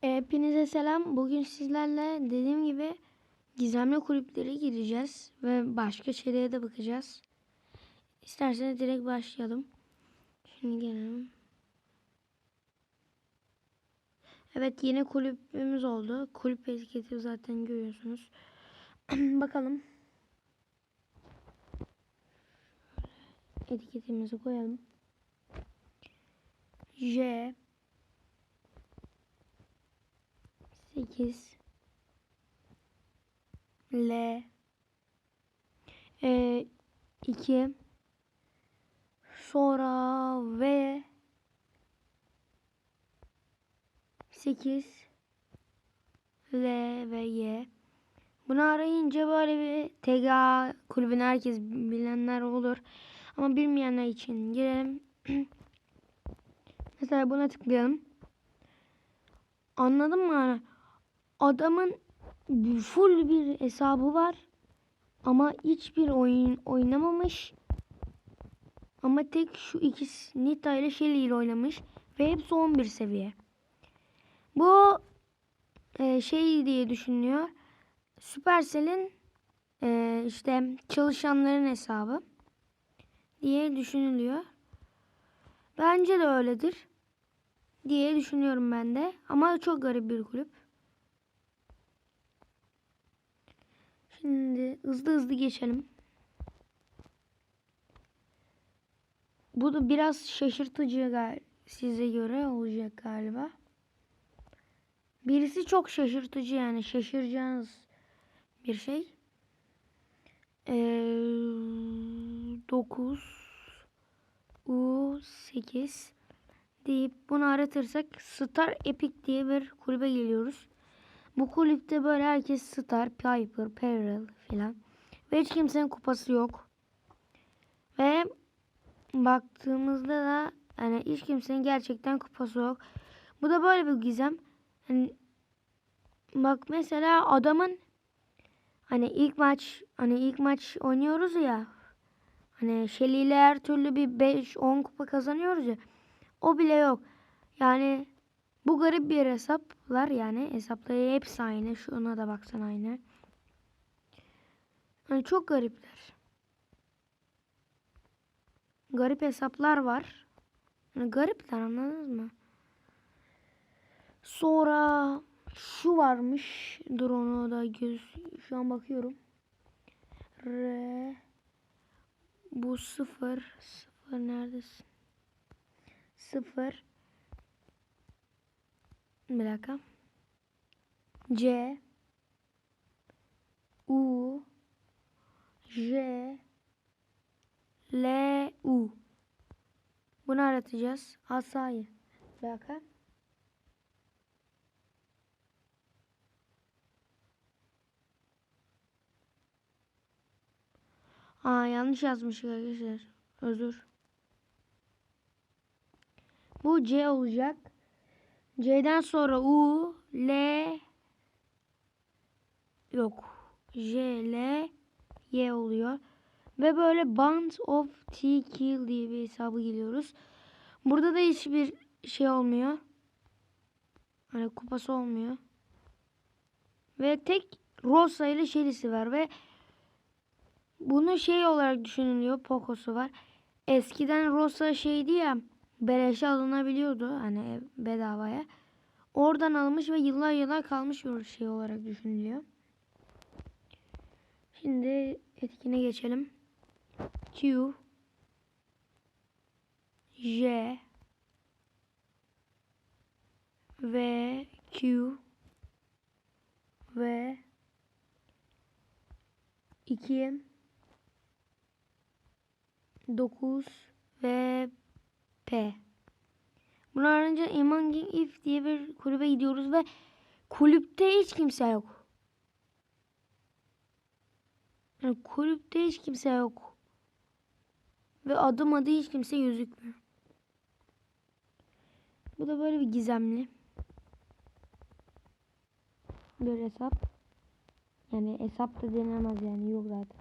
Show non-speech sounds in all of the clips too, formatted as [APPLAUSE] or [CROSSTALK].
Hepinize selam. Bugün sizlerle dediğim gibi gizemli kulüplere gireceğiz ve başka şeylere de bakacağız. İsterseniz direkt başlayalım. Şimdi gelelim. Evet yeni kulübümüz oldu. Kulüp etiketi zaten görüyorsunuz. [CLEARS THROAT] Bakalım. Etiketimizi koyalım. J 8 L. E, 2 sonra V. 8 L ve Y. Bunu arayınca böyle bir TGA kulübünü herkes bilenler olur. Ama bilmeyenler için girelim. [CLEARS THROAT] Mesela buna tıklayalım. Anladın mı? Adamın full bir hesabı var. Ama hiçbir oyun oynamamış. Ama tek şu ikisi Nita ile Shelly ile oynamış. Ve hepsi 11 seviye. Bu e, şey diye düşünülüyor. Supercell'in e, işte çalışanların hesabı diye düşünülüyor. Bence de öyledir diye düşünüyorum ben de. Ama çok garip bir kulüp. Şimdi hızlı hızlı geçelim. Bu da biraz şaşırtıcı size göre olacak galiba. Birisi çok şaşırtıcı yani şaşıracağınız bir şey. Ee, 9 U 8 deyip bunu aratırsak Star Epic diye bir kulübe geliyoruz. Bu kulüpte böyle herkes Star, Piper, Peril filan. Ve hiç kimsenin kupası yok. Ve baktığımızda da yani hiç kimsenin gerçekten kupası yok. Bu da böyle bir gizem. Hani bak mesela adamın hani ilk maç hani ilk maç oynuyoruz ya. Hani Shelly her türlü bir 5-10 kupa kazanıyoruz ya. O bile yok. Yani bu garip bir hesaplar yani. Hesapları hepsi aynı. Şuna da baksan aynı. Yani çok garipler. Garip hesaplar var. Yani garipler anladınız mı? Sonra şu varmış. Dur onu da göz şu an bakıyorum. R bu sıfır sıfır neredesin? Sıfır bir dakika. C U J L U Bunu aratacağız. Asayı. Bir dakika. Aa yanlış yazmış arkadaşlar. Özür. Bu C olacak. C'den sonra U, L yok. J, L, Y oluyor. Ve böyle Band of T Kill diye bir hesabı geliyoruz. Burada da hiçbir şey olmuyor. Hani kupası olmuyor. Ve tek Rosa ile Shelly'si var ve bunu şey olarak düşünülüyor. Poco'su var. Eskiden Rosa şeydi ya beleşe alınabiliyordu hani bedavaya. Oradan almış ve yıllar yıllar kalmış bir şey olarak düşünülüyor. Şimdi etkine geçelim. Q J V Q V 2 9 ve P. Bunu öğrenince Emanging If diye bir kulübe gidiyoruz ve kulüpte hiç kimse yok. Yani kulüpte hiç kimse yok. Ve adım adı hiç kimse gözükmüyor. Bu da böyle bir gizemli. Bir hesap. Yani hesap da denemez yani yok zaten.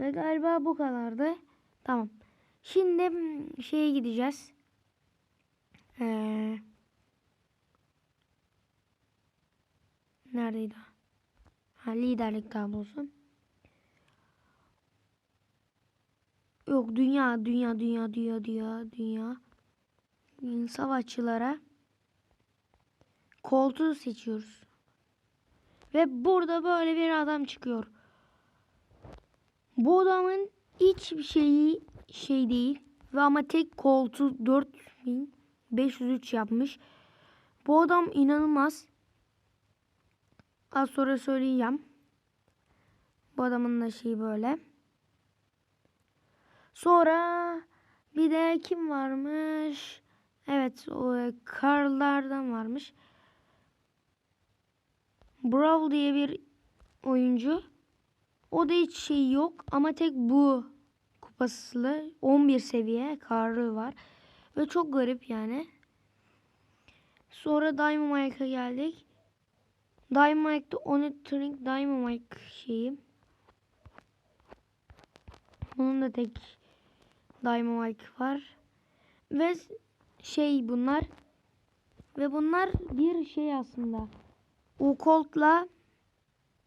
Ve galiba bu kadardı. Tamam. Şimdi hmm, şeye gideceğiz. Ee, neredeydi? Ha, liderlik tablosu. Yok dünya dünya dünya dünya dünya dünya. Hmm, savaşçılara koltuğu seçiyoruz. Ve burada böyle bir adam çıkıyor. Bu adamın hiçbir şeyi şey değil. Ve ama tek koltuğu 4503 yapmış. Bu adam inanılmaz. Az sonra söyleyeceğim. Bu adamın da şeyi böyle. Sonra bir de kim varmış? Evet o Karl'lardan varmış. Brawl diye bir oyuncu. O da hiç şey yok ama tek bu kupaslı 11 seviye Karlı var. Ve çok garip yani. Sonra Dynamite'a geldik. Dynamite'da Onitring Dynamite şeyi. Bunun da tek Dynamite var. Ve şey bunlar. Ve bunlar bir şey aslında. O Colt'la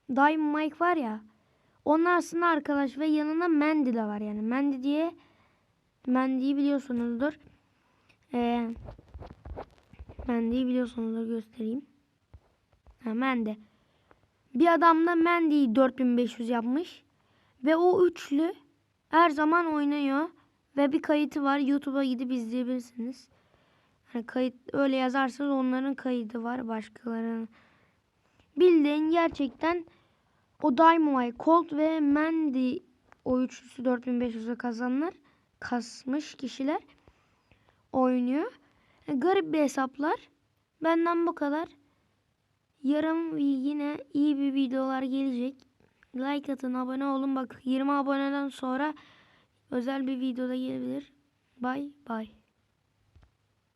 Dynamite var ya. Onlar aslında arkadaş ve yanında Mandy de var yani. Mandy diye Mandy'yi biliyorsunuzdur. Ee, Mandy'yi biliyorsunuzdur göstereyim. Ha, Mandy. Bir adam da Mandy'yi 4500 yapmış. Ve o üçlü her zaman oynuyor. Ve bir kayıtı var. YouTube'a gidip izleyebilirsiniz. Hani kayıt öyle yazarsanız onların kaydı var. Başkalarının. Bildiğin gerçekten o Dynamite, Colt ve Mandy o üçlüsü 4500'e kazanlar kasmış kişiler oynuyor. E, garip bir hesaplar. Benden bu kadar. Yarın yine iyi bir videolar gelecek. Like atın, abone olun. Bak 20 aboneden sonra özel bir videoda gelebilir. Bye bye.